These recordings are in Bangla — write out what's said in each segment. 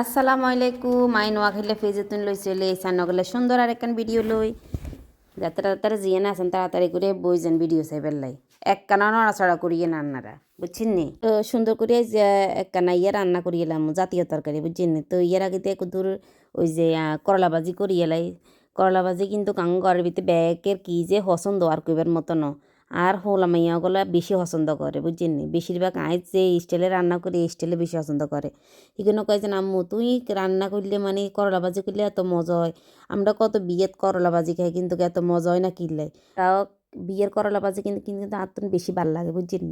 আসসালামু আলাইকুম আই নোয়াখালী ফেজে তুমি লই চলে এসান নগলে সুন্দর আর একখান ভিডিও লই। যাত্রা তারা জিয়ে না আছেন, তাড়াতাড়ি করে বইছেন ভিডিও চাই লাই। এক কানা নড়াচড়া করিয়ে রান্নারা বুঝছেন নি? সুন্দর করে যে এক কানা ইয়ে রান্না করিয়ে এলাম জাতীয় তরকারি, বুঝছেন নি? তো ইয়ের আগে একটু দূর ওই যে করলা ভাজি করিয়ে লাই। করলা ভাজি কিন্তু কাং ঘরের ভিতরে ব্যাগের কি যে পছন্দ আর কইবার মতো ন আর হোলা মাইয়াগুলা বেশি পছন্দ করে, বুঝছেন বেশিরভাগ আইজ যে স্টাইলে রান্না করি, এই স্টাইলে বেশি পছন্দ করে। এগুলো কয় যে, আম্মু, তুই রান্না করলে মানে করলা ভাজি করলে এত মজা হয়। আমরা কত বিয়েত করলা ভাজি খাই, কিন্তু এত মজা হয় না কিনলে? তাও বিয়ের করলা ভাজি কিন্তু কিন্তু আত্মন বেশি ভালো লাগে, বুঝছেন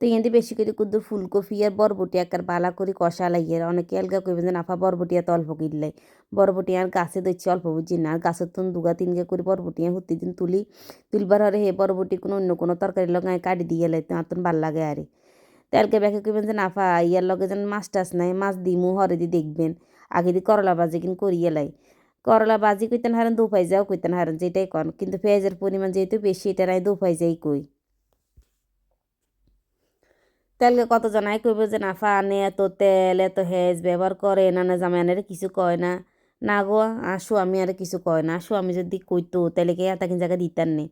তো এখান বেশি করে কুদ্দুর ফুলকপি আর বরবটি একার বালা করে কষা লাগিয়ে অনেকে এলগা কইবেন যে, নাফা, বরবটি এত অল্প কিনলে বরবটি আর গাছে দিচ্ছি অল্প বুঝছি না গাছের তুন দুগা তিনগা করে বরবটি হুতি দিন তুলি, তুলবার হরে হে বরবটি কোনো অন্য কোনো তরকারি লগায় কাটি দিয়ে লাই আতন ভালো লাগে আরে। তেলকে ব্যাকে কইবেন যে, নাফা, ইয়ার লগে যেন মাছ টাছ নাই, মাছ দিমু, হরে দি দেখবেন, আগে দি করলা ভাজি কিন করিয়ে লাই। করলা বাজি কইতেন হারেন দুপাই যাও কইতেন হারেন যেটাই কন, কিন্তু পেঁয়াজের পরিমাণ যেহেতু বেশি, এটা নাই দুপাই যাই কই। তেলকে কত জনাই কইব যে নাফা আনে এত তেল, এত হেজ, ব্যবহার করে, না না, জামাই আনের কিছু কয় না। না গো, আসো, আমি আর কিছু কয় না, আসো, আমি যদি কইতো তাহলে কে এত জায়গা দিতাম নে?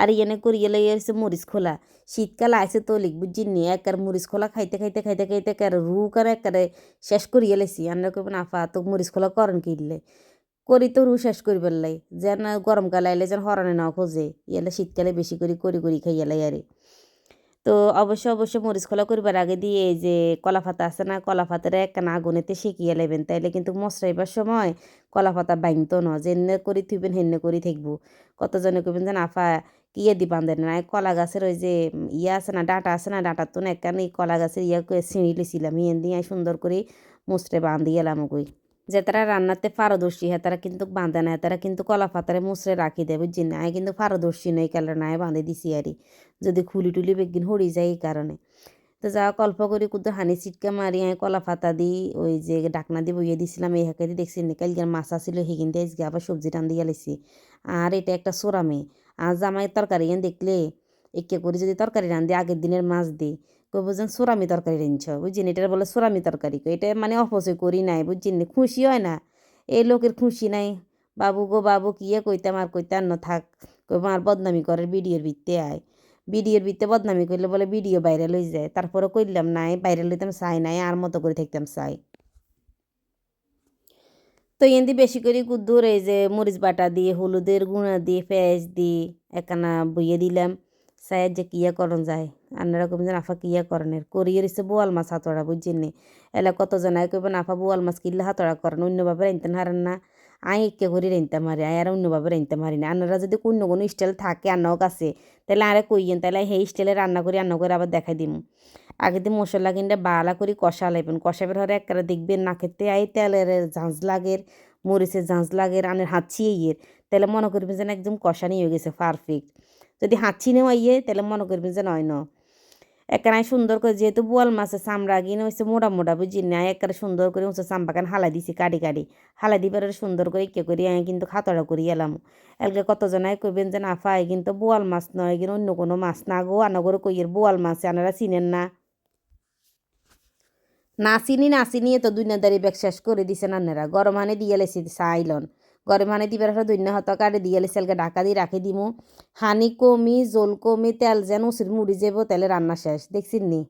আর ইয়েনে করি এলে এসে মরিচ খোলা। শীতকাল আইসে তো লিখ বুঝছি নি একার মরিচ খোলা, খাইতে খাইতে খাইতে খাইতে একার রু করে একারে শেষ করি এলেছি আমরা কইব নাফা তো মরিচ খোলা করেন কিনলে করি তো রু শেষ করি পেলাই যেন গরমকালে আইলে যেন হরানে না খোঁজে ইয়েলে শীতকালে বেশি করে, করি করি খাই এলাই আরে। তো অবশ্য অবশ্য মরিচ খোলা করবার আগে দিয়ে এই যে কলা পাতা আছে না, কলা পাতার একখানা আগুনেতে শিখিয়ে নেবেন। তাইলে কিন্তু মশরাইবার সময় কলা পাতা বাইনতো না যেনে করি থুইবেন হেন্নে করি থাকব। কতজনে কইবেন যে, আফা কিয়ে দি বান্ধেন না? কলা গাছের ওই যে ইয়ে আছে না, ডাঁটা আছে না, ডাঁটার তো না একখান কলা গাছের ইয়ে ছিঁড়ি লিছিলাম ইয়ে দিয়ে সুন্দর করে মুসরে বান্ধি এলাম কই যে তারা রান্নাতে পারদর্শী হ্যাঁ তারা কিন্তু বাঁধে না, তারা কিন্তু কলা পাতারে মুসরে রাখি দেয় বুঝছি না? আমি কিন্তু পারদর্শী নই কালার নাই বাঁধে দিছি আরই যদি খুলি টুলি বেগিন হরি যায়, এই কারণে। তো যা অল্প করে কুদ্দু হানি চিটকা মারি আমি কলা পাতা দি, ওই যে ডাকনা দিয়ে বইয়ে দিছিলাম, এই হাঁকে দিয়ে দেখছি কালকে মাছ আসছিল সেখান দিয়ে আজকে আবার সবজি টান দিয়ে লাইছি আর এটা একটা সোরামে আর জামাই তরকারি দেখলে, একে করে যদি তরকারি রান্ধি, আগের দিনের মাছ দিই কই বুঝছেন সুরামি তরকারি রাঁধছ বুঝছেন? এটা বলে সুরামি তরকারি এটা মানে অপচয় করি নাই, বুঝছেন? খুশি হয় না। এই লোকের খুশি নাই। বাবু গো, বাবু কিয়ে কইতাম, আর কইতাম না, থাক। কই আর বদনামি করে ভিডিওর ভিত্তে আয়। ভিডিওর ভিত্তে বদনামি করলে বলে ভিডিও বাইরে লই যায়। তারপরে কইলাম নাই বাইরে লইতাম চাই নাই, আর মতো করে থাকতাম, চাই। তো এন্দি বেশি করে কুদ্দুর, এই যে মরিচ বাটা দিয়ে, হলুদের গুঁড়া দিয়ে, পেঁয়াজ দিয়ে, একখানা বইয়ে দিলাম। সায়ের যে কিয়া করন যায় কবেন যে নাফা কিয়া করনের করিয়ে রয়েছে বোয়াল মাছ হাতড়া বুঝছেন নি এলা কত জনায় কইবেন নাফা বোয়াল মাছ কিনলে হাতড়া করেন অন্যভাবে রাইনতেন হারেন না আই একে করে রাইনতে মারি আই আর অন্য অন্যভাবে রাইনতে মারি না আপনারা যদি কোনো কোনো স্টাইল থাকে আন্নাও কাছে তাহলে আরে কইয়েন তাহলে সেই স্টাইলে রান্না করি রান্না করে আবার দেখাই দিম আগে দিয়ে মশলা কিনলে বালা করে কষা লাইবেন কষাবের হরে একবারে দেখবেন না খেতে আই তেলের ঝাঁঝ লাগের মরিচের ঝাঁঝ লাগের আনের হাঁচিয়ে ইয়ের তাহলে মনে করবেন যেন একদম কষানি হয়ে গেছে পারফেক্ট যদি হাঁচি নেওয়া ইয়ে তাহলে মনে করবেন যে নয়, ন। একখানায় সুন্দর করে যেহেতু বোয়াল মাছের চামড়া গিয়ে হচ্ছে মোটা মোটা বুঝি না? একবারে সুন্দর করে হচ্ছে চাম্পাকান হালাই দিছি কাটি কাটি হালাই দিবার সুন্দর করে ইকে করি আমি কিন্তু খাতড়া করি এলাম। এলকে কতজনাই কইবেন যে, না ফাই, কিন্তু বোয়াল মাছ নয়, কিন্তু অন্য কোনো মাছ না গো আনগরে কইয়ের বোয়াল মাছ, আনারা চিনেন না। না চিনি না চিনি তো দুনিয়াদারি ব্যাগ শেষ করে দিছেন আন্নারা। গরম হানে দিয়ে লেছি চাইলন গরম হানে দিবার হলে দুনিয়া হত কাটে দিয়ে এলকে ঢাকা দিয়ে রাখি দিমু। হানি কমি, জোল কমি, তেল যেন উচির মুড়ি যাব তেলে রান্না শেষ। দেখছেন নি?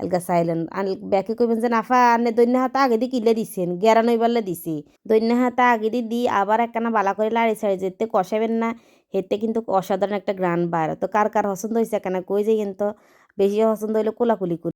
এলকা চাইলেন আন ব্যাকে কইবেন যে, নাফা, আনে দৈন্য হাতে, আগে দিয়ে কিলে দিছেন, গেরা নইবারলে দিছি। দৈন্য হাতে, আগে দিয়ে দি, আবার একখানা বালা করে লাড়ি ছাড়ি, যেতে কষাবেন না। হেতে কিন্তু অসাধারণ একটা গ্রান বার। তো কার কার পছন্দ হয়েছে একখানা কই যাই কিন্তু বেশি পছন্দ হইলে কোলাকুলি